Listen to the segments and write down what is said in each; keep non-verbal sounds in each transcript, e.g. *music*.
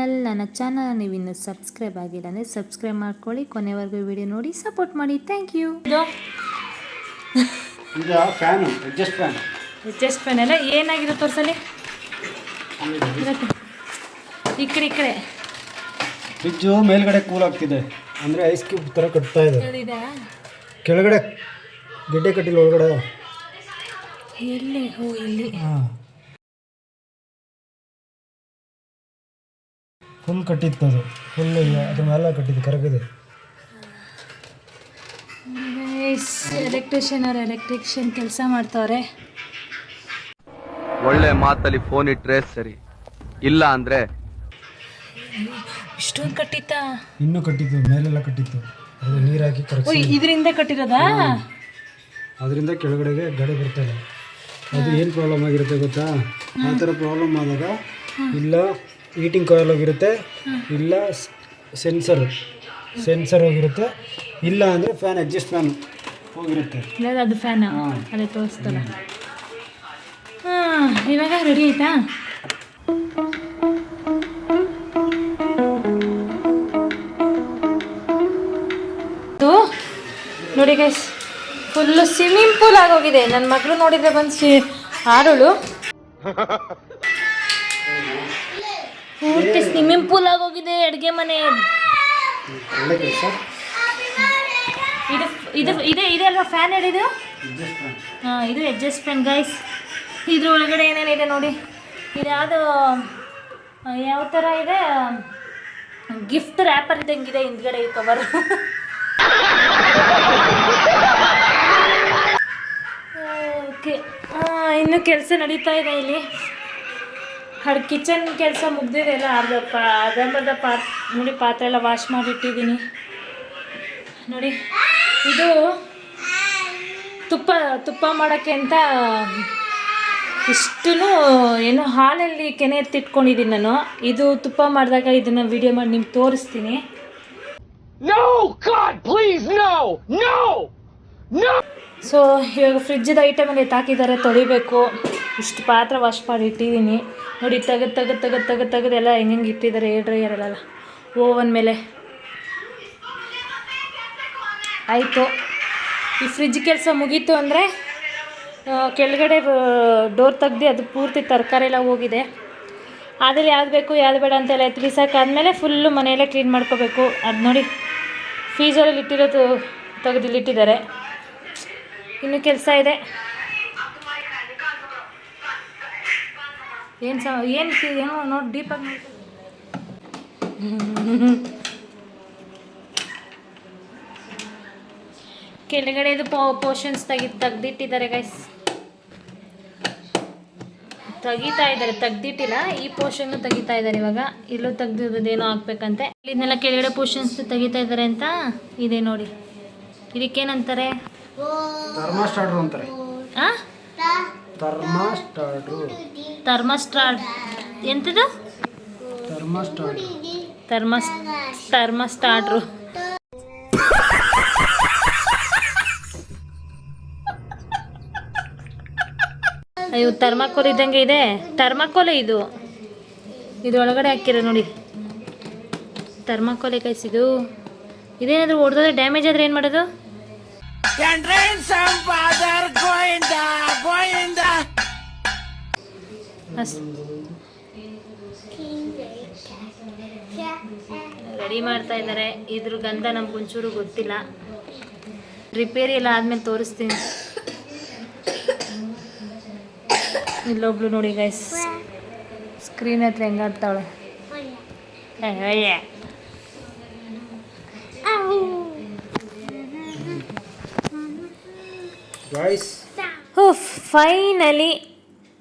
Channel ನನ್ನ channel ನೀವು ಇನ್ನೂ ಸಬ್ಸ್ಕ್ರೈಬ್ ಆಗಿಲ್ಲ ಅಂದರೆ ಸಬ್ಸ್ಕ್ರೈಬ್ ಮಾಡ್ಕೊಳ್ಳಿ. ಕೊನೆವರೆಗೂ ವಿಡಿಯೋ ನೋಡಿ ಸಪೋರ್ಟ್ ಮಾಡಿ. Thank you. ಇದು? Fan adjust fan. Just fan ಎಲ್ಲ ಏನಾಗಿದೆ ತೋರ್ಸಲಿ ಈ ಕಡೆ ಈ ಕಡೆ. ಫ್ರಿಜ್ಜು ಮೇಲ್ಗಡೆ ಕೂಲ್ ಆಗ್ತಿದೆ. ಅಂದರೆ ಐಸ್ ಕ್ಯೂಬ್ ಥರ ಕಟ್ತಾ ಇದೆ. ಕೆಳಗಡೆ ಗೆಡ್ಡೆ ಕಟ್ಟಿಲ್ಲ ಒಳಗಡೆ. ಎಲ್ಲಿ ಹೋ ಇಲ್ಲಿ. ಹಾಂ. ಫುಲ್ ಕಟ್ಟಿತ್ತು ಅದು. ಫುಲ್ ಅದ್ರ ಮೇಲೆ ಕಟ್ಟಿದ್ದು ಕರಗಿದೆ. ಎಲೆಕ್ಟ್ರಿಷಿಯನ್ ಅವ್ರು ಎಲೆಕ್ಟ್ರಿಷಿಯನ್ ಕೆಲಸ ಮಾಡ್ತಾವ್ರೆ. ಒಳ್ಳೆ ಮಾತಲ್ಲಿ ಫೋನ್ ಇಟ್ರೆ ಸರಿ. ಇಲ್ಲ ಅಂದ್ರೆ? ಇಷ್ಟೊಂದು ಕಟ್ಟಿತ್ತ? ಇನ್ನೂ ಕಟ್ಟಿತ್ತು ಮೇಲೆಲ್ಲ ಕಟ್ಟಿತ್ತು. ಅದು ನೀರು ಹಾಕಿ ಓ ಕರಗಿಸಿ ಇದರಿಂದ ಕಟ್ಟಿರೋದಾ? ಅದರಿಂದ ಕೆಳಗಡೆಗೆ ಗಡೆ ಬರ್ತಾರೆ ಅದು ಏನು ಪ್ರಾಬ್ಲಮ್ ಆಗಿರುತ್ತೆ ಗೊತ್ತಾ? ಆ ಥರ ಪ್ರಾಬ್ಲಮ್ ಆದಾಗ ಇಲ್ಲ ಹೀಟಿಂಗ್ ಕಾಯಿಲ್ ಹೋಗಿರುತ್ತೆ. ಇಲ್ಲ ಸೆನ್ಸರ್ ಸೆನ್ಸರ್ ಹೋಗಿರುತ್ತೆ. ಇಲ್ಲ ಅಂದರೆ ಫ್ಯಾನ್ ಅಡ್ಜಸ್ಟ್ ಫ್ಯಾನ್ ಹೋಗಿರುತ್ತೆ. ಇಲ್ಲ ಅದು ಫ್ಯಾನ್ ಅದೇ ತೋರಿಸ್ತಲ್ಲ. ಹಾಂ ಇವಾಗ ರೆಡಿ ಆಯ್ತಾ? ನೋಡಿ ಗೈಸ್ ಫುಲ್ಲು ಸ್ವಿಮ್ಮಿಂಗ್ ಪೂಲ್ ಆಗೋಗಿದೆ. ನನ್ನ ಮಗಳು ನೋಡಿದ್ರೆ ಬಂದು ಸಿ ಆಡೋಳು. *laughs* ಪೂರ್ತಿ ಸ್ವಿಮ್ಮಿಂಗ್ ಪೂಲ್ ಆಗೋಗಿದೆ ಅಡುಗೆ ಮನೆ. ಒಳ್ಳೆ ಕೆಲಸ. ಇದು ಇದು ಇದೆ ಇದೆ ಅಲ್ವಾ ಫ್ಯಾನ್ ಹೇಳಿದು ಹಾಂ ಇದು ಅಡ್ಜಸ್ಟ್ ಫ್ಯಾನ್ ಗೈಸ್ ಇದ್ರ ಒಳಗಡೆ ಏನೇನಿದೆ ನೋಡಿ. ಇದು ಯಾವುದು ಯಾವ ಥರ ಇದೆ? ಗಿಫ್ಟ್ ರ್ಯಾಪರ್ ಇದ್ದಂಗಿದೆ ಹಿಂದ್ಗಡೆ ಈ ಕವರ್ ಓಕೆ. ಇನ್ನು ಕೆಲಸ ನಡೀತಾ ಇದೆ ಇಲ್ಲಿ. ಹಡ್ ಕಿಚನ್ ಕೆಲಸ ಮುಗ್ದಿದೆ ಎಲ್ಲ ಅರ್ಧ ಪಾ ಅರ್ಧಂಬರ್ಧ ಪಾ ನೋಡಿ ಪಾತ್ರೆ ಎಲ್ಲ ವಾಶ್ ಮಾಡಿಟ್ಟಿದ್ದೀನಿ. ನೋಡಿ ಇದು ತುಪ್ಪ ತುಪ್ಪ ಮಾಡೋಕ್ಕೆ ಅಂತ ಇಷ್ಟು ಏನು ಹಾಲಲ್ಲಿ ಕೆನೆ ಎತ್ತಿಟ್ಕೊಂಡಿದ್ದೀನಿ ನಾನು. ಇದು ತುಪ್ಪ ಮಾಡಿದಾಗ ಇದನ್ನು ವಿಡಿಯೋ ಮಾಡಿ ನಿಮ್ಗೆ ತೋರಿಸ್ತೀನಿ. ಸೊ ಇವಾಗ ಫ್ರಿಜ್ಜದ ಐಟಮಲ್ಲಿ ಎತ್ತಾಕಿದ್ದಾರೆ ತೊಳಿಬೇಕು. ಇಷ್ಟು ಪಾತ್ರ ವಾಶ್ ಮಾಡಿ ಇಟ್ಟಿದ್ದೀನಿ. ನೋಡಿ, ತೆಗೆದು ತೆಗೆದು ತೆಗೆದು ತೆಗೆದು ಎಲ್ಲ ಹೆಂಗೆ ಇಟ್ಟಿದ್ದಾರೆ ಏರ್ ಡ್ರೈಯರೆಲ್ಲ ಓವನ್ ಮೇಲೆ. ಆಯಿತು. ಈ ಫ್ರಿಜ್ ಕೆಲಸ ಮುಗೀತು ಅಂದರೆ ಕೆಳಗಡೆ ಡೋರ್ ತೆಗ್ದು ಅದು ಪೂರ್ತಿ ತರಕಾರಿ ಎಲ್ಲ ಹೋಗಿದೆ. ಅದ್ರಲ್ಲಿ ಯಾವ್ದು ಬೇಕು, ಯಾವ್ದು ಬೇಡ ಅಂತೆಲ್ಲ ಎತ್ತಿ ಬಿಸಾಕಾದ್ಮೇಲೆ ಫುಲ್ಲು ಮನೆಯಲ್ಲೇ ಕ್ಲೀನ್ ಮಾಡ್ಕೋಬೇಕು. ಅದು ನೋಡಿ ಫ್ರೀಜರಲ್ಲಿ ಇಟ್ಟಿರೋದು ತೆಗೆದಿಲ್ಲಿಟ್ಟಿದ್ದಾರೆ ಇನ್ನು ಕೆಲಸ ಇದೆ. ಏನು ಸ ಏನು ಏನೋ ನೋಡಿ ಡೀಪಾಗಿ ನೋಡಿ. ಕೆಳಗಡೆದು ಪೋ ಪೋರ್ಷನ್ಸ್ ತೆಗಿ ತೆಗ್ದಿಟ್ಟಿದ್ದಾರೆ ಗೈಸ್ ತೆಗಿತಾ ಇದ್ದಾರೆ ತೆಗ್ದಿಟ್ಟಿಲ್ಲ. ಈ ಪೋರ್ಷನ್ ತೆಗಿತಾ ಇದ್ದಾರೆ ಇವಾಗ. ಇಲ್ಲೂ ತೆಗ್ದಿರೋದೇನೋ ಹಾಕ್ಬೇಕಂತೆ. ಇದನ್ನೆಲ್ಲ ಕೆಳಗಡೆ ಪೋರ್ಷನ್ಸ್ ತೆಗಿತಾ ಇದ್ದಾರೆ ಅಂತ ಇದೆ ನೋಡಿ. ಇದಕ್ಕೇನಂತಾರೆ? ಥರ್ಮಾಸ್ಟಾಡ್ರು ಅಂತಾರೆ. ಆ ಥರ್ಮಾಸ್ಟಾಡ್ರು ಎಂತದು? ಥರ್ಮಸ್ ಥರ್ಮಸ್ಟಾಡ್ರು ಅಯ್ಯೋ ಥರ್ಮಾಕೋಲ್ ಇದ್ದಂಗೆ ಇದೆ. ಥರ್ಮಾಕೋಲೆ ಇದು. ಇದರೊಳಗಡೆ ಒಳಗಡೆ ಹಾಕಿರೋ ನೋಡಿ. ಥರ್ಮಾಕೋಲೆ ಕೈಸಿದು ಇದೇನಾದರೂ ಹೊಡೆದ್ರೆ ಡ್ಯಾಮೇಜ್ ಆದ್ರೆ ಏನು ಮಾಡೋದು? ರೆಡಿ ಮಾಡ್ತಾ ಇದ್ದಾರೆ. ಇದ್ರ ಗಂಧ ನಮ್ಗೆ ಒಂಚೂರು ಗೊತ್ತಿಲ್ಲ. ರಿಪೇರಿ ಎಲ್ಲ ಆದಮೇಲೆ ತೋರಿಸ್ತೀನಿ. ಇಲ್ಲೊಬ್ಳು ನೋಡಿ ಗೈಸ್ ಸ್ಕ್ರೀನ್ ಹತ್ರ ಹೆಂಗಾಡ್ತಾವಳೆ ಫೈನಲಿ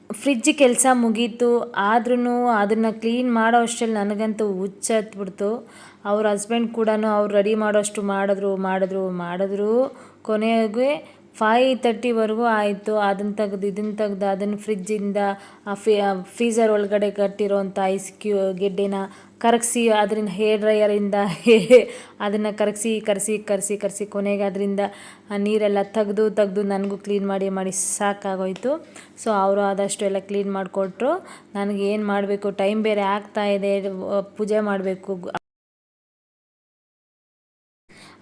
ಫ್ರಿಜ್ ಕೆಲಸ ಮುಗೀತು ಆದ್ರೂ ಅದನ್ನು ಕ್ಲೀನ್ ಮಾಡೋ ಅಷ್ಟರಲ್ಲಿ ನನಗಂತೂ ಹುಚ್ಚತ್ಬಿಡ್ತು. ಅವ್ರ ಹಸ್ಬೆಂಡ್ ಕೂಡ ಅವ್ರು ರೆಡಿ ಮಾಡೋಷ್ಟು ಮಾಡಿದ್ರು ಮಾಡಿದ್ರು ಮಾಡಿದ್ರು. ಕೊನೆಗೆ ಫೈ ತರ್ಟಿವರೆಗೂ ಆಯಿತು. ಅದನ್ನು ತೆಗ್ದು, ಇದನ್ನು ತೆಗ್ದು, ಅದನ್ನು ಫ್ರಿಜ್ಜಿಂದ ಫಿ ಫ್ರೀಝರ್ ಒಳಗಡೆ ಕಟ್ಟಿರೋಂಥ ಐಸ್ ಕ್ಯೂ ಗೆಡ್ಡೆನ ಕರಗಿಸಿ, ಅದರಿಂದ ಹೇರ್ ಡ್ರೈಯರಿಂದ ಅದನ್ನು ಕರಗಿಸಿ ಕರೆಸಿ ಕರೆಸಿ ಕರೆಸಿ ಕೊನೆಗೆ ಅದರಿಂದ ನೀರೆಲ್ಲ ತೆಗೆದು ತೆಗೆದು ನನಗೂ ಕ್ಲೀನ್ ಮಾಡಿ ಮಾಡಿ ಸಾಕಾಗೋಯಿತು. ಸೊ ಅವರು ಆದಷ್ಟು ಎಲ್ಲ ಕ್ಲೀನ್ ಮಾಡಿಕೊಟ್ರು. ನನಗೆ ಏನು ಮಾಡಬೇಕು ಟೈಮ್ ಬೇರೆ ಆಗ್ತಾ ಇದೆ. ಪೂಜೆ ಮಾಡಬೇಕು.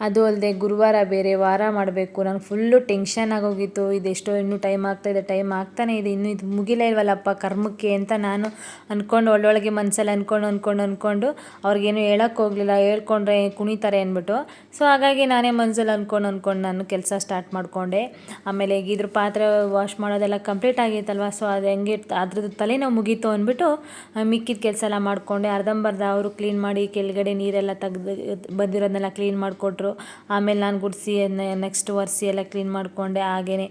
ಅದು ಅಲ್ಲದೆ ಗುರುವಾರ ಬೇರೆ ವಾರ ಮಾಡಬೇಕು. ನಂಗೆ ಫುಲ್ಲು ಟೆನ್ಷನ್ ಆಗೋಗಿತ್ತು. ಇದೆಷ್ಟೋ ಇನ್ನೂ ಟೈಮ್ ಆಗ್ತಾಯಿದೆ ಟೈಮ್ ಆಗ್ತಾನೇ ಇದೆ. ಇನ್ನೂ ಇದು ಮುಗಿಲೇ ಇಲ್ವಲ್ಲಪ್ಪ ಕರ್ಮಕ್ಕೆ ಅಂತ ನಾನು ಅಂದ್ಕೊಂಡು ಒಳ್ಳೊಳಗೆ ಮನಸ್ಸಲ್ಲಿ ಅಂದ್ಕೊಂಡು ಅಂದ್ಕೊಂಡು ಅಂದ್ಕೊಂಡು ಅವ್ರಿಗೇನು ಹೇಳೋಕ್ಕೆ ಹೋಗಲಿಲ್ಲ. ಹೇಳ್ಕೊಂಡ್ರೆ ಕುಣಿತಾರೆ ಅಂದ್ಬಿಟ್ಟು. ಸೊ ಹಾಗಾಗಿ ನಾನೇ ಮನಸ್ಸಲ್ಲಿ ಅಂದ್ಕೊಂಡು ಅಂದ್ಕೊಂಡು ನಾನು ಕೆಲಸ ಸ್ಟಾರ್ಟ್ ಮಾಡಿಕೊಂಡೆ. ಆಮೇಲೆ ಇದ್ರ ಪಾತ್ರೆ ವಾಶ್ ಮಾಡೋದೆಲ್ಲ ಕಂಪ್ಲೀಟ್ ಆಗಿತ್ತಲ್ವ? ಸೊ ಅದು ಹೆಂಗೆ ಅದ್ರದ್ದು ತಲೆನೋವು ಮುಗೀತು ಅಂದ್ಬಿಟ್ಟು ಮಿಕ್ಕಿದ ಕೆಲಸ ಎಲ್ಲ ಮಾಡಿಕೊಂಡೆ. ಅರ್ಧಂಬರ್ಧ ಅವರು ಕ್ಲೀನ್ ಮಾಡಿ ಕೆಳಗಡೆ ನೀರೆಲ್ಲ ತೆಗ್ದು ಬಂದಿರೋದನ್ನೆಲ್ಲ ಕ್ಲೀನ್ ಮಾಡಿಕೊಟ್ರು. ಆಮೇಲೆ ನಾನು ಗುಡಿಸಿ ನೆಕ್ಸ್ಟ್ ಒರೆಸಿ ಎಲ್ಲ ಕ್ಲೀನ್ ಮಾಡಿಕೊಂಡೆ ಹಾಗೇ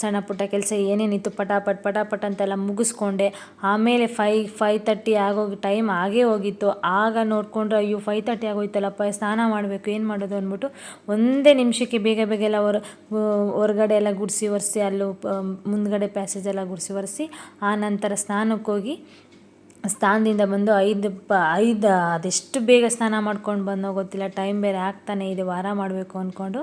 ಸಣ್ಣ ಪುಟ್ಟ ಕೆಲಸ ಏನೇನಿತ್ತು ಪಟಾಪಟ್ ಪಟಾಪಟ್ ಅಂತೆಲ್ಲ ಮುಗಿಸ್ಕೊಂಡೆ. ಆಮೇಲೆ ಫೈ ಫೈ ತರ್ಟಿ ಆಗೋಗಿ ಟೈಮ್ ಆಗೇ ಹೋಗಿತ್ತು. ಆಗ ನೋಡಿಕೊಂಡ್ರೆ, ಅಯ್ಯೋ ಫೈ ತರ್ಟಿ ಆಗೋಯ್ತಲ್ಲಪ್ಪ, ಸ್ನಾನ ಮಾಡಬೇಕು, ಏನು ಮಾಡೋದು? ಅಂದ್ಬಿಟ್ಟು ಒಂದೇ ನಿಮಿಷಕ್ಕೆ ಬೇಗ ಬೇಗ ಎಲ್ಲ ಹೊರ, ಹೊರಗಡೆ ಎಲ್ಲ ಗುಡಿಸಿ, ಒರೆಸಿ, ಅಲ್ಲೂ ಮುಂದಗಡೆ ಮುಂದ್ಗಡೆ ಪ್ಯಾಸೇಜ್ ಎಲ್ಲ ಗುಡಿಸಿ, ಒರೆಸಿ, ಆ ನಂತರ ಸ್ನಾನಕ್ಕೆ ಹೋಗಿ ಸ್ನಾನದಿಂದ ಬಂದು ಐದು ಪ, ಐದು, ಅದೆಷ್ಟು ಬೇಗ ಸ್ನಾನ ಮಾಡ್ಕೊಂಡು ಬಂದೋ ಗೊತ್ತಿಲ್ಲ. ಟೈಮ್ ಬೇರೆ ಆಗ್ತಾನೆ ಇದೆ, ವಾರ ಮಾಡಬೇಕು ಅಂದ್ಕೊಂಡು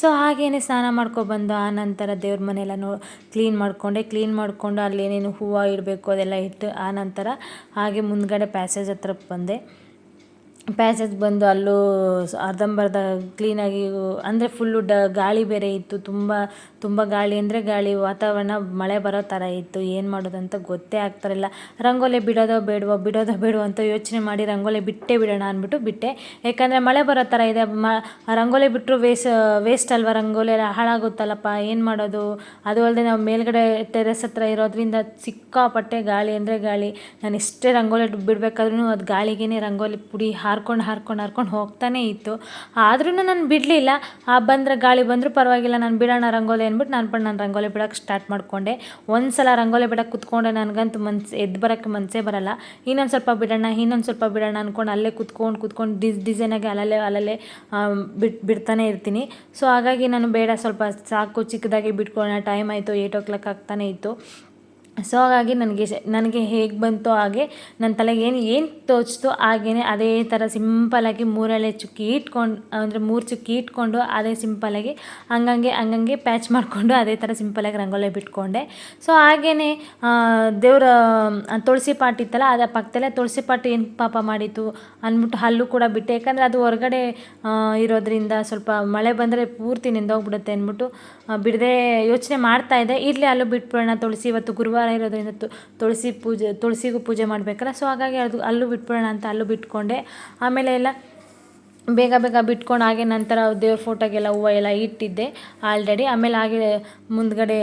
ಸೊ ಹಾಗೇನೆ ಸ್ನಾನ ಮಾಡ್ಕೊಬಂದು ಆ ನಂತರ ದೇವ್ರ ಮನೆಯೆಲ್ಲ ನೋ ಕ್ಲೀನ್ ಮಾಡಿಕೊಂಡೆ. ಕ್ಲೀನ್ ಮಾಡಿಕೊಂಡು ಅಲ್ಲಿ ಏನೇನು ಹೂವು ಇಡಬೇಕು ಅದೆಲ್ಲ ಇಟ್ಟು ಆ ನಂತರ ಹಾಗೆ ಮುಂದ್ಗಡೆ ಪ್ಯಾಸೇಜ್ ಹತ್ರ ಬಂದೆ. ಪ್ಯಾಸೇಜ್ ಬಂದು ಅಲ್ಲೂ ಅರ್ಧಂಬರ್ಧ ಕ್ಲೀನಾಗಿ ಅಂದರೆ ಫುಲ್ಲು ಡ ಗಾಳಿ ಬೇರೆ ಇತ್ತು. ತುಂಬ ತುಂಬ ಗಾಳಿ ಅಂದರೆ ಗಾಳಿ, ವಾತಾವರಣ ಮಳೆ ಬರೋ ಥರ ಇತ್ತು. ಏನು ಮಾಡೋದಂತ ಗೊತ್ತೇ ಆಗ್ತಾರಿಲ್ಲ ರಂಗೋಲಿ ಬಿಡೋದೋ ಬೇಡವೋ ಬಿಡೋದೋ ಬೇಡವೋ ಅಂತ ಯೋಚನೆ ಮಾಡಿ ರಂಗೋಲಿ ಬಿಟ್ಟೇ ಬಿಡೋಣ ಅಂದ್ಬಿಟ್ಟು ಬಿಟ್ಟೆ. ಯಾಕಂದರೆ ಮಳೆ ಬರೋ ಥರ ಇದೆ. ಮ, ರಂಗೋಲಿ ಬಿಟ್ಟರು ವೇಸ್ ವೇಸ್ಟ್ ಅಲ್ವಾ? ರಂಗೋಲಿ ಎಲ್ಲ ಹಾಳಾಗುತ್ತಲ್ಲಪ್ಪ, ಏನು ಮಾಡೋದು? ಅದು ಅಲ್ಲದೆ ನಾವು ಮೇಲ್ಗಡೆ ಟೆರೆಸ್ ಹತ್ರ ಇರೋದ್ರಿಂದ ಸಿಕ್ಕಾಪಟ್ಟೆ ಗಾಳಿ ಅಂದರೆ ಗಾಳಿ. ನಾನು ಎಷ್ಟೇ ರಂಗೋಲಿ ಬಿಡಬೇಕಾದ್ರೂ ಅದು ಗಾಳಿಗೇ ರಂಗೋಲಿ ಪುಡಿ ಹಾರ್ಕೊಂಡು ಹಾರ್ಕೊಂಡು ಹಾರ್ಕೊಂಡು ಹೋಗ್ತಾನೇ ಇತ್ತು. ಆದ್ರೂ ನಾನು ಬಿಡಲಿಲ್ಲ. ಆ ಬಂದರೆ ಗಾಳಿ ಬಂದರೂ ಪರವಾಗಿಲ್ಲ, ನಾನು ಬಿಡೋಣ ರಂಗೋಲಿ ಅಂದ್ಬಿಟ್ಟು ನಾನು ಪಟ್ಟು ನಾನು ರಂಗೋಲಿ ಬಿಡೋಕ್ಕೆ ಸ್ಟಾರ್ಟ್ ಮಾಡಿಕೊಂಡೆ. ಒಂದು ಸಲ ರಂಗೋಲಿ ಬಿಡೋಕ್ಕೆ ಕುತ್ಕೊಂಡೆ, ನನಗಂತೂ ಮನ್ಸು, ಎದ್ದು ಬರೋಕ್ಕೆ ಮನಸ್ಸೇ ಬರಲ್ಲ. ಇನ್ನೊಂದು ಸ್ವಲ್ಪ ಬಿಡೋಣ, ಇನ್ನೊಂದು ಸ್ವಲ್ಪ ಬಿಡೋಣ ಅಂದ್ಕೊಂಡು ಅಲ್ಲೇ ಕುತ್ಕೊಂಡು ಕುತ್ಕೊಂಡು ಡಿಸ್ ಡಿಸೈನಾಗಿ ಅಲ್ಲಲ್ಲೇ ಅಲ್ಲಲ್ಲೇ ಬಿಟ್ಟು ಬಿಡ್ತಾನೆ ಇರ್ತೀನಿ. ಸೊ ಹಾಗಾಗಿ ನಾನು ಬೇಡ ಸ್ವಲ್ಪ ಸಾಕು ಚಿಕ್ಕದಾಗಿ ಬಿಟ್ಕೊಳ್ಳೋಣ ಟೈಮ್ ಆಯಿತು ಏಯ್ಟ್ ಓ ಕ್ಲಾಕ್ ಆಗ್ತಾನೆ ಇತ್ತು. ಸೊ ಹಾಗಾಗಿ ನನಗೆ ನನಗೆ ಹೇಗೆ ಬಂತೋ ಹಾಗೆ ನನ್ನ ತಲೆಗೆ ಏನು ಏನು ತೋಚ್ತೋ ಹಾಗೇ ಅದೇ ಥರ ಸಿಂಪಲಾಗಿ ಮೂರೆಳೆ ಚುಕ್ಕಿ ಇಟ್ಕೊಂಡು, ಅಂದರೆ ಮೂರು ಚುಕ್ಕಿ ಇಟ್ಕೊಂಡು ಅದೇ ಸಿಂಪಲಾಗಿ ಹಂಗಂಗೆ ಹಂಗಂಗೆ ಪ್ಯಾಚ್ ಮಾಡಿಕೊಂಡು ಅದೇ ಥರ ಸಿಂಪಲಾಗಿ ರಂಗೋಲಿ ಬಿಟ್ಕೊಂಡೆ. ಸೊ ಹಾಗೇ ದೇವರ ತುಳಸಿ ಪಾಟ್ ಇತ್ತಲ್ಲ ಅದರ ಪಕ್ಕದಲ್ಲೇ ತುಳಸಿ ಪಾಟ್ ಏನು ಪಾಪ ಮಾಡಿತ್ತು ಅಂದ್ಬಿಟ್ಟು ಹಲ್ಲು ಕೂಡ ಬಿಟ್ಟೆ. ಯಾಕಂದರೆ ಅದು ಹೊರಗಡೆ ಇರೋದ್ರಿಂದ ಸ್ವಲ್ಪ ಮಳೆ ಬಂದರೆ ಪೂರ್ತಿ ನಿಂದೋಗ್ಬಿಡುತ್ತೆ ಅಂದ್ಬಿಟ್ಟು ಬಿಡದೆ ಯೋಚನೆ ಮಾಡ್ತಾ ಇದ್ದೆ ಇರಲಿ, ಅಲ್ಲೂ ಬಿಟ್ಬಿಡೋಣ, ತುಳಸಿ ಇವತ್ತು ಗುರುವಾರ ಇರೋದ್ರಿಂದ ತುಳಸಿ ಪೂಜೆ, ತುಳಸಿಗೂ ಪೂಜೆ ಮಾಡಬೇಕಲ್ಲ. ಸೊ ಹಾಗಾಗಿ ಅದು ಅಲ್ಲೂ ಬಿಟ್ಬಿಡೋಣ ಅಂತ ಅಲ್ಲೂ ಬಿಟ್ಕೊಂಡೆ. ಆಮೇಲೆ ಎಲ್ಲ ಬೇಗ ಬೇಗ ಬಿಟ್ಕೊಂಡು ಹಾಗೆ ನಂತರ ದೇವ್ರ ಫೋಟೋಗೆಲ್ಲ ಹೂವು ಎಲ್ಲ ಇಟ್ಟಿದ್ದೆ ಆಲ್ರೆಡಿ ಆಮೇಲೆ ಹಾಗೆ ಮುಂದ್ಗಡೆ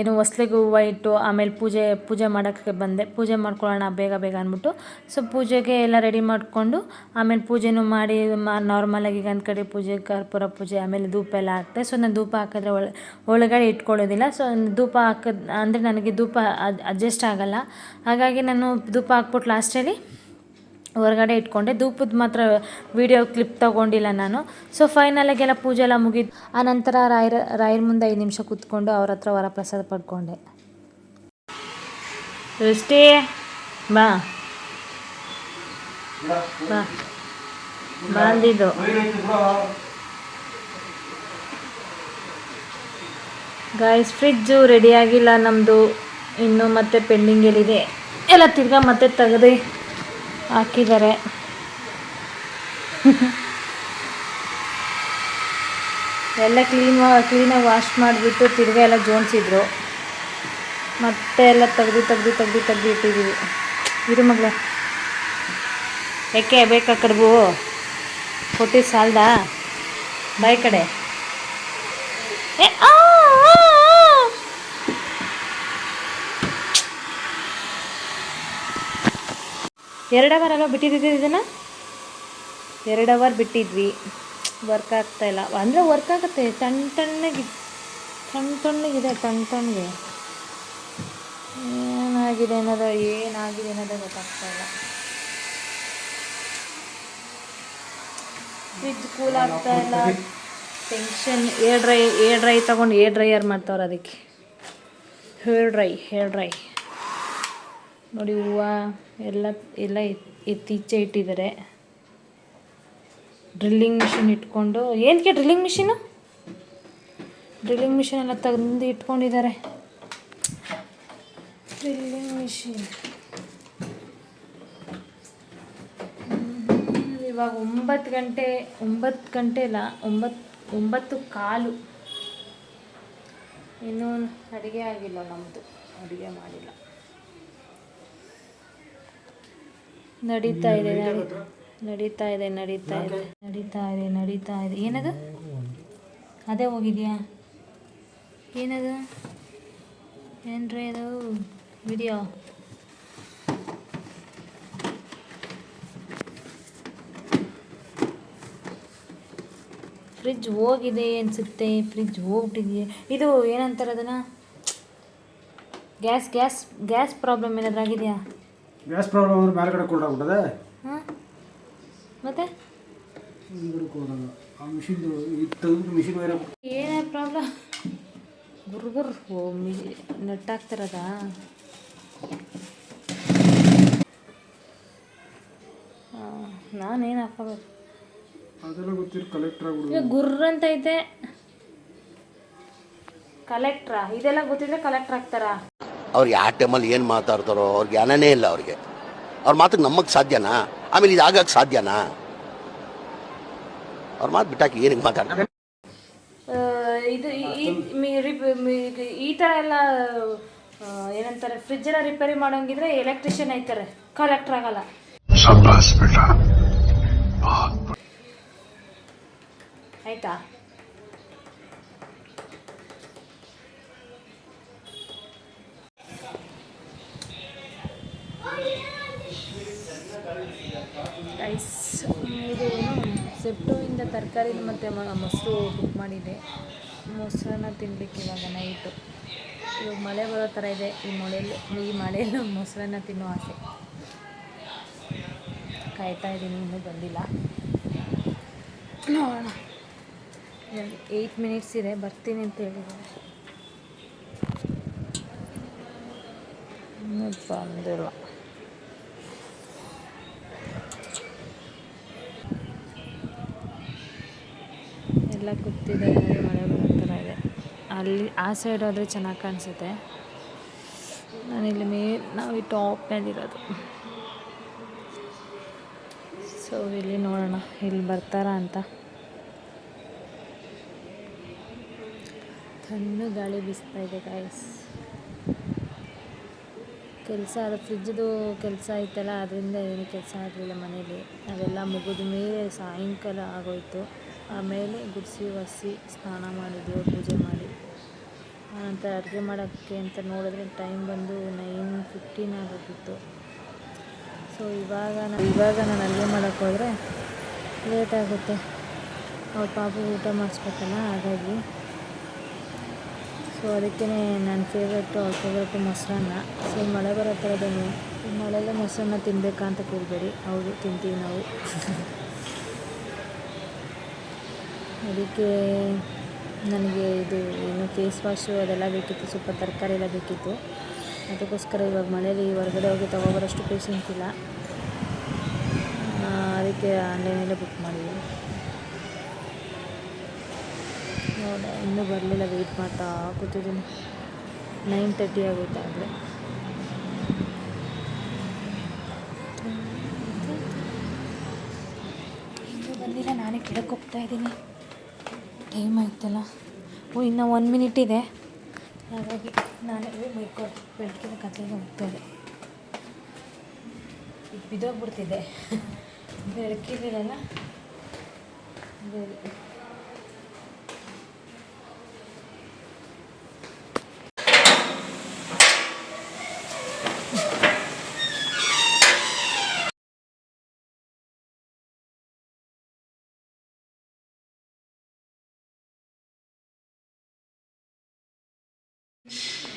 ಏನು ಹೊಸ್ಲಿಗೆ ಹೂವು ಇಟ್ಟು ಆಮೇಲೆ ಪೂಜೆ ಪೂಜೆ ಮಾಡೋಕ್ಕೆ ಬಂದೆ. ಪೂಜೆ ಮಾಡ್ಕೊಳ್ಳೋಣ ಬೇಗ ಬೇಗ ಅಂದ್ಬಿಟ್ಟು. ಸೊ ಪೂಜೆಗೆ ಎಲ್ಲ ರೆಡಿ ಮಾಡಿಕೊಂಡು ಆಮೇಲೆ ಪೂಜೆನೂ ಮಾಡಿ ನಾರ್ಮಲಾಗಿ ಒಂದು ಕಡೆ ಪೂಜೆ, ಕರ್ಪೂರ ಪೂಜೆ, ಆಮೇಲೆ ಧೂಪ ಎಲ್ಲ ಹಾಕ್ತೆ ಸೊ ನಾನು ಧೂಪ ಹಾಕಿದ್ರೆ ಒಳ, ಒಳಗಡೆ ಇಟ್ಕೊಳ್ಳೋದಿಲ್ಲ. ಸೊ ಧೂಪ ಹಾಕಿದ್, ಅಂದರೆ ನನಗೆ ಧೂಪ ಅಡ್ಜಸ್ಟ್ ಆಗಲ್ಲ. ಹಾಗಾಗಿ ನಾನು ಧೂಪ ಹಾಕ್ಬಿಟ್ಟು ಲಾಸ್ಟಲ್ಲಿ ಹೊರಗಡೆ ಇಟ್ಕೊಂಡೆ. ಧೂಪದ ಮಾತ್ರ ವಿಡಿಯೋ ಕ್ಲಿಪ್ ತೊಗೊಂಡಿಲ್ಲ ನಾನು. ಸೊ ಫೈನಲಾಗೆಲ್ಲ ಪೂಜೆ ಎಲ್ಲ ಮುಗಿದು ಆನಂತರ ರಾಯರ ರಾಯರ ಮುಂದೆ ಐದು ನಿಮಿಷ ಕೂತ್ಕೊಂಡು ಅವ್ರ ಹತ್ರ ವರಪ್ರಸಾದ ಪಡ್ಕೊಂಡೆ. ಸೃಷ್ಟಿ ಬಾ. ಬಂದಿದ್ದು. ಗಾಯ್ಸ್ ಫ್ರಿಜ್ಜು ರೆಡಿಯಾಗಿಲ್ಲ ನಮ್ಮದು ಇನ್ನು ಮತ್ತೆ ಪೆಂಡಿಂಗಲ್ಲಿದೆ ಎಲ್ಲ ತಿರ್ಗಾ ಮತ್ತೆ ತೆಗೆದು ಹಾಕಿದ್ದಾರೆ. ಎಲ್ಲ ಕ್ಲೀನ್ ಕ್ಲೀನಾಗಿ ವಾಶ್ ಮಾಡಿಬಿಟ್ಟು ತಿರುಗ ಎಲ್ಲ ಜೋಡಿಸಿದ್ರು ಮತ್ತೆ ಎಲ್ಲ ತೆಗೆದು ತೆಗೆದು ತೆಗೆದು ತೆಗೆದು ಇಟ್ಟಿದ್ದೀವಿ ಇರು ಮಗಳ. ಯಾಕೆ ಬೇಕಾ ಕಡುಬು? ಕೊಟ್ಟಿದ್ದು ಸಾಲ್ದಾ? ಬಾಯ್ ಕಡೆ. ಏ, ಆ. ಎರಡು ಅವರ್ ಅಲ್ವಾ ಬಿಟ್ಟಿದ್ದಿದ್ದು ಇದನ್ನು? ಎರಡು ಅವರ್ ಬಿಟ್ಟಿದ್ವಿ. ವರ್ಕ್ ಆಗ್ತಾ ಇಲ್ಲ. ಅಂದರೆ ವರ್ಕ್ ಆಗುತ್ತೆ. ಸಣ್ಣ ತಣ್ಣಗೆ ಸಣ್ಣ ತಣ್ಣಗಿದೆ ತಣ್ಣ ತಣ್ಣಗೆ ಏನಾಗಿದೆ ಅನ್ನೋದು, ಏನಾಗಿದೆ ಅನ್ನೋದೇ ಗೊತ್ತಾಗ್ತಾ ಇಲ್ಲ. ಫ್ರಿಜ್ ಕೂಲ್ ಆಗ್ತಾ ಇಲ್ಲ. Tension air dry air dry ತೊಗೊಂಡು ಏರ್ ಡ್ರೈಯರ್ ಮಾಡ್ತಾವ್ರೆ ಅದಕ್ಕೆ. ಹೇರ್ ಡ್ರೈ ಹೇರ್ ಡ್ರೈ ನೋಡಿ ಹೂವು ಎಲ್ಲ ಎಲ್ಲ ಇತ್ತೀಚೆ ಇಟ್ಟಿದ್ದಾರೆ. ಡ್ರಿಲ್ಲಿಂಗ್ ಮಿಷಿನ್ ಇಟ್ಕೊಂಡು ಏನಕ್ಕೆ ಡ್ರಿಲ್ಲಿಂಗ್ ಮಿಷಿನು ಡ್ರಿಲ್ಲಿಂಗ್ ಮಿಷಿನ್ ಎಲ್ಲ ತಂದು ಇಟ್ಕೊಂಡಿದ್ದಾರೆ. ಡ್ರಿಲ್ಲಿಂಗ್ ಮಿಷಿನ್ ಇವಾಗ ಒಂಬತ್ತು ಗಂಟೆ ಒಂಬತ್ತು ಗಂಟೆ ಇಲ್ಲ ಒಂಬತ್ತು ಒಂಬತ್ತು ಕಾಲು. ಇನ್ನೂ ಅಡುಗೆ ಆಗಿಲ್ಲ ನಮ್ಮದು ಅಡುಗೆ ಮಾಡಿಲ್ಲ. ನಡೀತಾ ಇದೆ ನಡಿ- ನಡೀತಾ ಇದೆ ನಡೀತಾ ಇದೆ ನಡೀತಾ ಇದೆ ನಡೀತಾ ಇದೆ. ಏನದು? ಅದೇ ಹೋಗಿದ್ಯಾ? ಏನದು? ಏನ್ರಿ ಅದು? ವಿಡಿಯೋ? ಫ್ರಿಜ್ ಹೋಗಿದೆ ಅನಿಸುತ್ತೆ ಫ್ರಿಜ್ ಹೋಗ್ಬಿಟ್ಟಿದೆಯೇ ಇದು ಏನಂತಾರೆ ಅದನ್ನು? ಗ್ಯಾಸ್ ಗ್ಯಾಸ್ ಗ್ಯಾಸ್ ಪ್ರಾಬ್ಲಮ್ ಏನಾದರೂ ಆಗಿದೆಯಾ? ಗ್ಯಾಸ್ ಪ್ರಾಬ್ಲಮ್ ಅಂದ್ರೆ ಮೇಲ್ಗಡೆ ಕೋಲ್ಡ್ ಆಗ್ಬಿಟ್ಟದೆ. ಹಾಂ? ಮತ್ತೆ? ಹಿಂದ್ಗಡೆ ಕೋಲ್ಡ್ ಆ ಮಿಷಿನ್ದು ಈ ತೆಗೆದು ಮಿಷಿನ್ ಬೇರೆ ಏನೇ ಪ್ರಾಬ್ಲಮ್ ಗುರ್ಗುರ್. ಓ ಮಿ ನೆಟ್ಟಾಗ್ತಿರೋದ ನಾನೇನು ಹಾಕೋಬೇಕು ಅದೆಲ್ಲ ಗೊತ್ತಿರ ಕಲೆಕ್ಟರ್ ಆಗ್ಬಿಡು ಗುರ್ ಗುರ್ರ ಅಂತ ಐತೆ. ಕಲೆಕ್ಟ್ರಾ ಇದೆಲ್ಲ ಗೊತ್ತಿದ್ರೆ ಕಲೆಕ್ಟ್ರ್ ಆಗ್ತಾರಾ ಅವ್ರು ಯಾವ ಟೈಮಲ್ಲಿ ಏನು ಮಾತಾಡ್ತಾರೋ ಅವ್ರಿಗೆ ಜ್ಞಾನನೇ ಇಲ್ಲ ಅವ್ರಿಗೆ. ಅವ್ರ ಮಾತಿಗೆ ನಮಗೆ ಸಾಧ್ಯನಾ? ಆಮೇಲೆ ಇದು ಆಗಕ್ಕೆ ಸಾಧ್ಯನಾ? ಅವ್ರ ಮಾತು ಬಿಟ್ಟಾಕಿ ಏನಿಗೆ ಮಾತಾಡ್ತಾರೆ? ಆ, ಇದು ಈ- ಥರ ಎಲ್ಲ ಏನಂತಾರೆ ಫ್ರಿಜ್ ಎಲ್ಲ ರಿಪೇರಿ ಮಾಡೋಂಗಿದ್ರೆ ಎಲೆಕ್ಟ್ರಿಷಿಯನ್ ಐತಾರೆ. ಕಲೆಕ್ಟರ್ ಆಗಲ್ಲ. ಆಯ್ತಾ? ಸೆಪ್ಟೋಯಿಂದ ತರಕಾರಿ ಮತ್ತು ಮೊಸರು ಬುಕ್ ಮಾಡಿದ್ದೆ. ಮೊಸರನ್ನ ತಿನ್ನಲಿಕ್ಕೆ ಇವಾಗ ನೈಟು ಇವಾಗ ಮಳೆ ಬರೋ ಥರ ಇದೆ. ಈ ಮಳೆಯಲ್ಲಿ, ಈ ಮಳೆಯಲ್ಲೂ ಮೊಸರನ್ನ ತಿನ್ನೋ ಆಸೆ. ಕಾಯ್ತಾ ಇದ್ದೀನಿ, ಇನ್ನೂ ಬಂದಿಲ್ಲ. ನೋಡೋಣ. ಏಯ್ಟ್ ಮಿನಿಟ್ಸ್ ಇದೆ. ಬರ್ತೀನಿ ಅಂತ ಹೇಳಿದ್ದಾರೆ. ಬಂದಿಲ್ಲ. ಕೂತಿದೆ ಮಳೆ ಬರೋ ಥರ ಇದೆ. ಅಲ್ಲಿ ಆ ಸೈಡ್ ಹೋದರೆ ಚೆನ್ನಾಗಿ ಕಾಣಿಸುತ್ತೆ. ನಾನಿಲ್ಲಿ ಮೇ ನಾವು ಈ ಟಾಪ್ ಮೇಲಿರೋದು. ಸೊ ಇಲ್ಲಿ ನೋಡೋಣ, ಇಲ್ಲಿ ಬರ್ತಾರ ಅಂತ. ತಣ್ಣು ಗಾಳಿ ಬೀಸ್ತಾ ಇದೆ ಗಾಯಸ್ ಕೆಲಸ ಅದು ಫ್ರಿಜ್ದು ಕೆಲಸ ಐತಲ್ಲ, ಅದರಿಂದ ಏನು ಕೆಲಸ ಆಗಲಿಲ್ಲ ಮನೇಲಿ. ಅದೆಲ್ಲ ಮುಗಿದ ಮೇಲೆ ಸಾಯಂಕಾಲ ಆಗೋಯ್ತು. ಆಮೇಲೆ ಗುಡಿಸಿ ಒಸಿ ಸ್ನಾನ ಮಾಡಿ, ದೇವ್ರ ಪೂಜೆ ಮಾಡಿ. ಆನಂತರ ಅಡುಗೆ ಮಾಡೋಕ್ಕೆ ಅಂತ ನೋಡಿದ್ರೆ ಟೈಮ್ ಬಂದು ನೈನ್ ಫಿಫ್ಟೀನ್ ಆಗೋಗಿತ್ತು. ಸೊ ಇವಾಗ ನಾನು ಇವಾಗ ನಾನು ಅಡುಗೆ ಮಾಡೋಕ್ಕೆ ಹೋದರೆ ಲೇಟ್ ಆಗುತ್ತೆ. ಅವ್ರ ಪಾಪು ಊಟ ಮಾಡಿಸ್ಬೇಕಲ್ಲ, ಹಾಗಾಗಿ. ಸೊ ಅದಕ್ಕೇ ನನ್ನ ಫೇವ್ರೇಟು ಅವ್ರ ಫೇವ್ರೆಟ್ಟು ಮೊಸರನ್ನ. ಸೊ ಮಳೆ ಬರೋ ಥರದೇನು ಮಳೆಯಲ್ಲೇ ಮೊಸರನ್ನ ತಿನ್ನಬೇಕಾ ಅಂತ ಕೇಳಬೇಡಿ. ಹೌದು, ತಿಂತೀವಿ ನಾವು. *laughs* ಅದಕ್ಕೆ ನನಗೆ ಇದು ಏನು ಫೇಸ್ ವಾಶು ಅದೆಲ್ಲ ಬೇಕಿತ್ತು, ಸ್ವಲ್ಪ ತರಕಾರಿ ಎಲ್ಲ ಬೇಕಿತ್ತು. ಅದಕ್ಕೋಸ್ಕರ ಇವಾಗ ಮನೇಲಿ ಹೊರಗಡೆ ಹೋಗಿ ತೊಗೊಬರೋಷ್ಟು ಪೇಷನ್ಸ್ ಇಲ್ಲ. ಅದಕ್ಕೆ ಆನ್ಲೈನಲ್ಲೇ ಬುಕ್ ಮಾಡಿದ್ದೀನಿ ನೋಡ, ಇನ್ನೂ ಬರಲಿಲ್ಲ ವೆಯ್ಟ್ ಮಾಡ್ತಾ ಕೂತಿದ್ದೀನಿ. ನೈನ್ ತರ್ಟಿ ಆಗೋಯ್ತು ಆದರೆ. ಇನ್ನೂ ಬಂದಿಲ್ಲ ನಾನೇ ಕೆಳಕ್ಕೆ ಹೋಗ್ತಾ ಇದ್ದೀನಿ. ಟೈಮ್ ಆಯ್ತಲ್ಲ? ಓ, ಇನ್ನು ಒನ್ ಮಿನಿಟ್ ಇದೆ. ಹಾಗಾಗಿ ನಾನೇ ಮೈಕೋ ಬೆಳಕಿನ ಕತ್ಲಿಗೆ ಹೋಗ್ತೇನೆ ಇದೆ ಈಗ ಬಿದ್ದೋಗ್ಬಿಡ್ತಿದ್ದೆ ಬೆಳಕಿರಲಿಲ್ಲ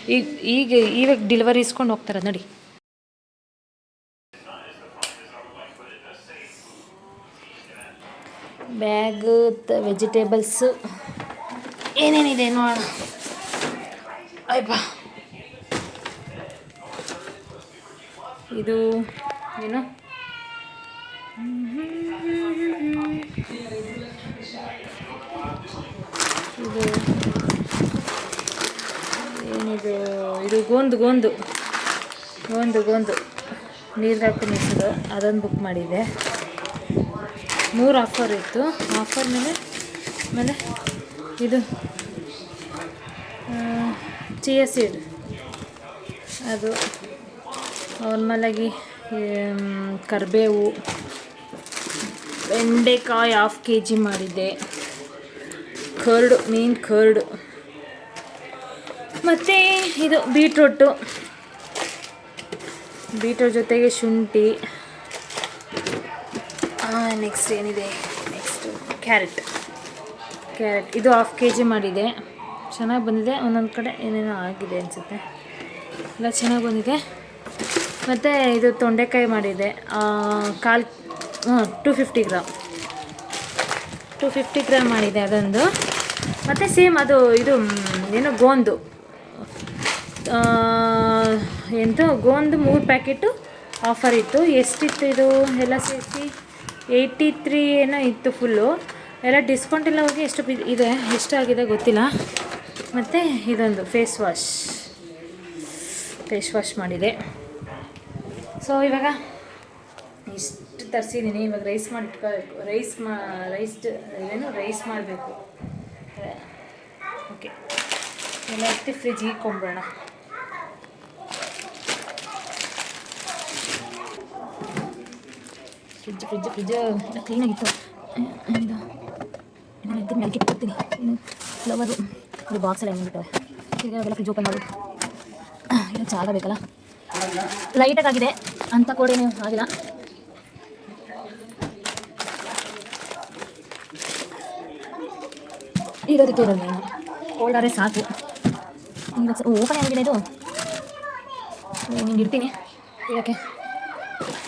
ಈಗ ಈಗ ಈವಾಗ ಡೆಲಿವರಿ ಇಸ್ಕೊಂಡು ಹೋಗ್ತಾರೆ ನೋಡಿ. ಬ್ಯಾಗ್ ವೆಜಿಟೇಬಲ್ಸ್ ಏನೇನಿದೆ ಅಯ್ಯಪ್ಪ. ಇದು ಏನು? ಇದು ಏನಿದು ಇದು ಗೋಂದು ಗೋಂದು. ಗೋಂದು ಗೋಂದು. ನೀರು ಹಾಕಿ ಅದೊಂದು ಬುಕ್ ಮಾಡಿದ್ದೆ. ಮೂರು ಆಫರ್ ಇತ್ತು. ಆಫರ್ ಮೇಲೆ ಆಮೇಲೆ ಇದು ಚಿಯಾ ಸೀಡ್ ಅದು ನಾರ್ಮಲಾಗಿ ಕರಿಬೇವು, ಬೆಂಡೆಕಾಯಿ ಹಾಫ್ ಕೆ ಜಿ ಮಾಡಿದ್ದೆ. ಕರ್ಡು ಮೀನು ಕರ್ಡು ಮತ್ತು ಇದು ಬೀಟ್ರೂಟು. ಬೀಟ್ರೂಟ್ ಜೊತೆಗೆ ಶುಂಠಿ. ನೆಕ್ಸ್ಟ್ ಏನಿದೆ? ನೆಕ್ಸ್ಟು ಕ್ಯಾರೆಟ್ ಕ್ಯಾರೆಟ್ ಇದು ಹಾಫ್ ಕೆ ಜಿ ಮಾಡಿದೆ. ಚೆನ್ನಾಗಿ ಬಂದಿದೆ. ಒಂದೊಂದು ಕಡೆ ಏನೇನೋ ಆಗಿದೆ ಅನಿಸುತ್ತೆ. ಎಲ್ಲ ಚೆನ್ನಾಗಿ ಬಂದಿದೆ. ಮತ್ತು ಇದು ತೊಂಡೆಕಾಯಿ ಮಾಡಿದೆ. ಕಾಲು ಹ್ಞೂ two fifty gram. Two fifty gram ಮಾಡಿದೆ ಅದೊಂದು. ಮತ್ತು ಸೇಮ್ ಅದು, ಇದು ಏನು ಗೋಂದು. ಎಂತ? ಗೋಂದು ಮೂರು ಪ್ಯಾಕೆಟು ಆಫರ್ ಇತ್ತು. ಎಷ್ಟಿತ್ತು ಇದು? ಎಲ್ಲ ಸೇರಿಸಿ ಏಯ್ಟಿ ತ್ರೀ ಏನೋ ಇತ್ತು ಫುಲ್ಲು ಎಲ್ಲ ಡಿಸ್ಕೌಂಟ್ ಎಲ್ಲ ಹೋಗಿ ಎಷ್ಟು ಇದೆ? ಎಷ್ಟಾಗಿದೆ ಗೊತ್ತಿಲ್ಲ. ಮತ್ತು ಇದೊಂದು ಫೇಸ್ ವಾಶ್ ಫೇಸ್ ವಾಶ್ ಮಾಡಿದೆ. ಸೊ ಇವಾಗ ಇಷ್ಟು ತರಿಸಿದ್ದೀನಿ ಇವಾಗ ರೈಸ್ ಮಾಡಿಟ್ಕೋಬೇಕು ರೈಸ್ ಮಾ ರೈಸ್ ಏನು ರೈಸ್ ಮಾಡಬೇಕು. ಓಕೆ ಎಲ್ಲ ಇಟ್ಟು ಫ್ರಿಜ್ಗೆ ಇಟ್ಕೊಂಬಿಡೋಣ. ಫ್ರಿಜ್ ಫ್ರಿಜ್ ಫ್ರಿಜ್ ಎಲ್ಲ ಕ್ಲೀನಾಗಿತ್ತು ಇದು. ನಾನು ಎತ್ತಿ ಮೇಲೆ ಇಟ್ಬಿಡ್ತೀನಿ ಇದು ಫ್ಲವರು ಬಾಕ್ಸ್ ಎಲ್ಲ ಹೆಂಗಿಬಿಟ್ಟವೆ ಈಗ ಅವೆಲ್ಲ ಫ್ರಿಜ್ ಓಪನ್ ಮಾಡು. ಇದು ಜಾಗ ಬೇಕಲ್ಲ? ಲೈಟಾಗಿ ಆಗಿದೆ. ಅಂತ ಕೊಡಿ ನೀವು. ಆಗಿಲ್ಲ. ಇರೋದಕ್ಕೆ ಇರೋದು ಕೋಲ್ಡಾರೆ ಸಾಕು. ಈಗ ಓಪನ್ ಆಗಿದೆ ಇದು? ನಿಂಗೆ ಇಡ್ತೀನಿ. ಇರೋಕೆ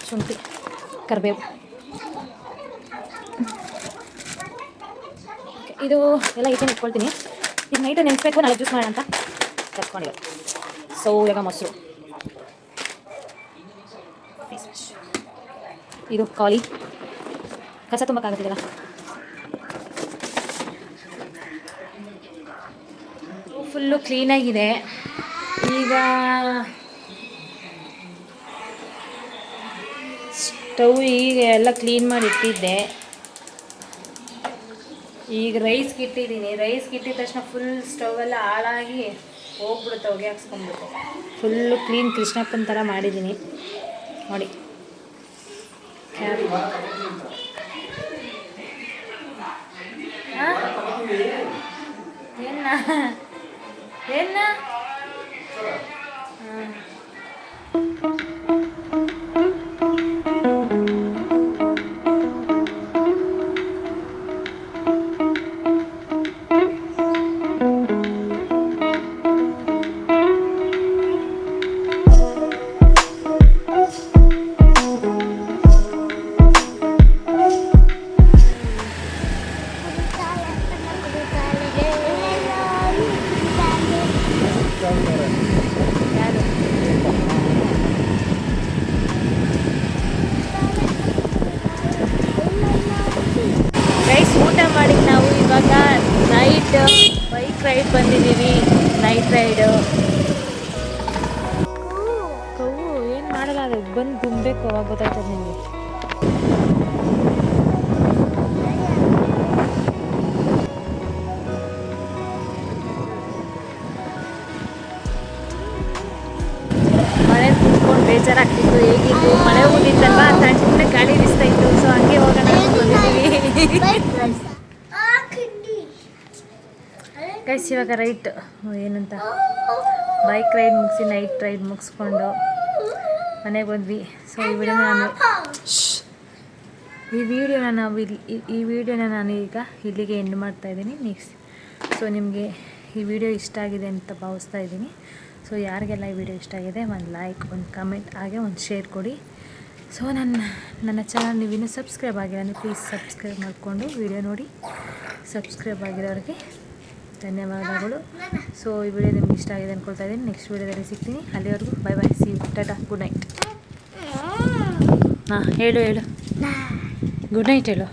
ಶುಂಠಿ. ಕರಿಬೇವು. ಇದು ಎಲ್ಲ ಈಚೆ ಇಟ್ಕೊಳ್ತೀನಿ. ಈಗ ನೈಟ್ ನೆನೆಸ್ಬೇಕು, ನಾಳೆ ಜ್ಯೂಸ್ ಮಾಡೋಣ ಅಂತ ಕರ್ಕೊಂಡಿರೋ ಸೊ ಇವಾಗ ಮೊಸರು. ಇದು ಕಾಲಿ. ಕಸ ತುಂಬಕ್ಕಾಗತ್ತಿಲ್ಲ ಫುಲ್ಲು ಕ್ಲೀನಾಗಿದೆ ಈಗ ಸ್ಟವ್ ಈಗ ಎಲ್ಲ ಕ್ಲೀನ್ ಮಾಡಿ ಇಟ್ಟಿದ್ದೆ. ಈಗ ರೈಸ್ಗೆ ಇಟ್ಟಿದ್ದೀನಿ. ರೈಸ್ಗೆ ಇಟ್ಟಿದ ತಕ್ಷಣ ಫುಲ್ ಸ್ಟವ್ ಎಲ್ಲ ಹಾಳಾಗಿ ಹೋಗ್ಬಿಡುತ್ತೆ, ಹೊಗೆ ಹಾಕ್ಸ್ಕೊಂಡ್ಬಿಡುತ್ತೆ. ಫುಲ್ಲು ಕ್ಲೀನ್ ಕೃಷ್ಣಪ್ಪನ ಥರ ಮಾಡಿದ್ದೀನಿ. ನೋಡಿ. ಏನ ಏನ ಹಾಂ. ನೈಟ್ ಬೈಕ್ ರೈಡ್ ಬಂದಿದ್ದೀವಿ ನೈಟ್ ರೈಡು ಕವು ಏನು ಮಾಡಲ್ಲ ಅದು? ಬಂದು ಗುಂಬೇಕು ಅವಾಗ ಗೊತ್ತಾಗ್ತದೆ ನಿಮಗೆ. ಮಳೆ ಕುತ್ಕೊಂಡು ಬೇಜಾರಾಗ್ತಿತ್ತು, ಹೇಗಿತ್ತು? ಮಳೆ ಹೋಗಿತ್ತಲ್ವಾ ತಣ್ಣಗೆ ಗಾಳಿ ಬಿಸ್ತಾ ಇತ್ತು ಸೊ ಹಂಗೆ ಹೋಗೋಣ ಬಂದಿದ್ದೀವಿ. ಗೈಸ್ ಇವಾಗ ರೈಟ್. ಏನಂತ? ಬೈಕ್ ರೈಡ್ ಮುಗಿಸಿ ನೈಟ್ ರೈಡ್ ಮುಗಿಸ್ಕೊಂಡು ಮನೆಗೆ ಬಂದ್ವಿ. ಸೊ ಈ ವಿಡಿಯೋನ ನಾನು ಈ ವಿಡಿಯೋನ ನಾವು ಇಲ್ಲಿ ಈ- ವಿಡಿಯೋನ ನಾನು ಈಗ ಇಲ್ಲಿಗೆ ಎಂಡ್ ಮಾಡ್ತಾ ಇದ್ದೀನಿ. ನೆಕ್ಸ್ಟ್ ಸೊ ನಿಮಗೆ ಈ ವಿಡಿಯೋ ಇಷ್ಟ ಆಗಿದೆ ಅಂತ ಭಾವಿಸ್ತಾ ಇದ್ದೀನಿ. ಸೊ ಯಾರಿಗೆಲ್ಲ ಈ ವಿಡಿಯೋ ಇಷ್ಟ ಆಗಿದೆ, ಒಂದು ಲೈಕ್ ಒಂದು ಕಮೆಂಟ್ ಹಾಗೆ ಒಂದು ಶೇರ್ ಕೊಡಿ. ಸೊ ನನ್ನ ನನ್ನ ಚಾನಲ್ ನೀವು ಇನ್ನೂ ಸಬ್ಸ್ಕ್ರೈಬ್ ಆಗಿಲ್ಲ ಪ್ಲೀಸ್ ಸಬ್ಸ್ಕ್ರೈಬ್ ಮಾಡಿಕೊಂಡು ವಿಡಿಯೋ ನೋಡಿ. ಸಬ್ಸ್ಕ್ರೈಬ್ ಆಗಿರೋರಿಗೆ ಧನ್ಯವಾದಗಳು. ಸೊ ಈ ವಿಡಿಯೋ ನಿಮ್ಗೆ ಇಷ್ಟ ಆಗಿದೆ ಅಂದ್ಕೊಳ್ತಾ ಇದ್ದೀನಿ. ನೆಕ್ಸ್ಟ್ ವಿಡಿಯೋದಲ್ಲಿ ಸಿಗ್ತೀನಿ. ಅಲ್ಲಿವರೆಗೂ bye bye see tata good night ಹಾಂ ಹೇಳು ಹೇಳು. ಗುಡ್ ನೈಟ್ ಹೇಳು.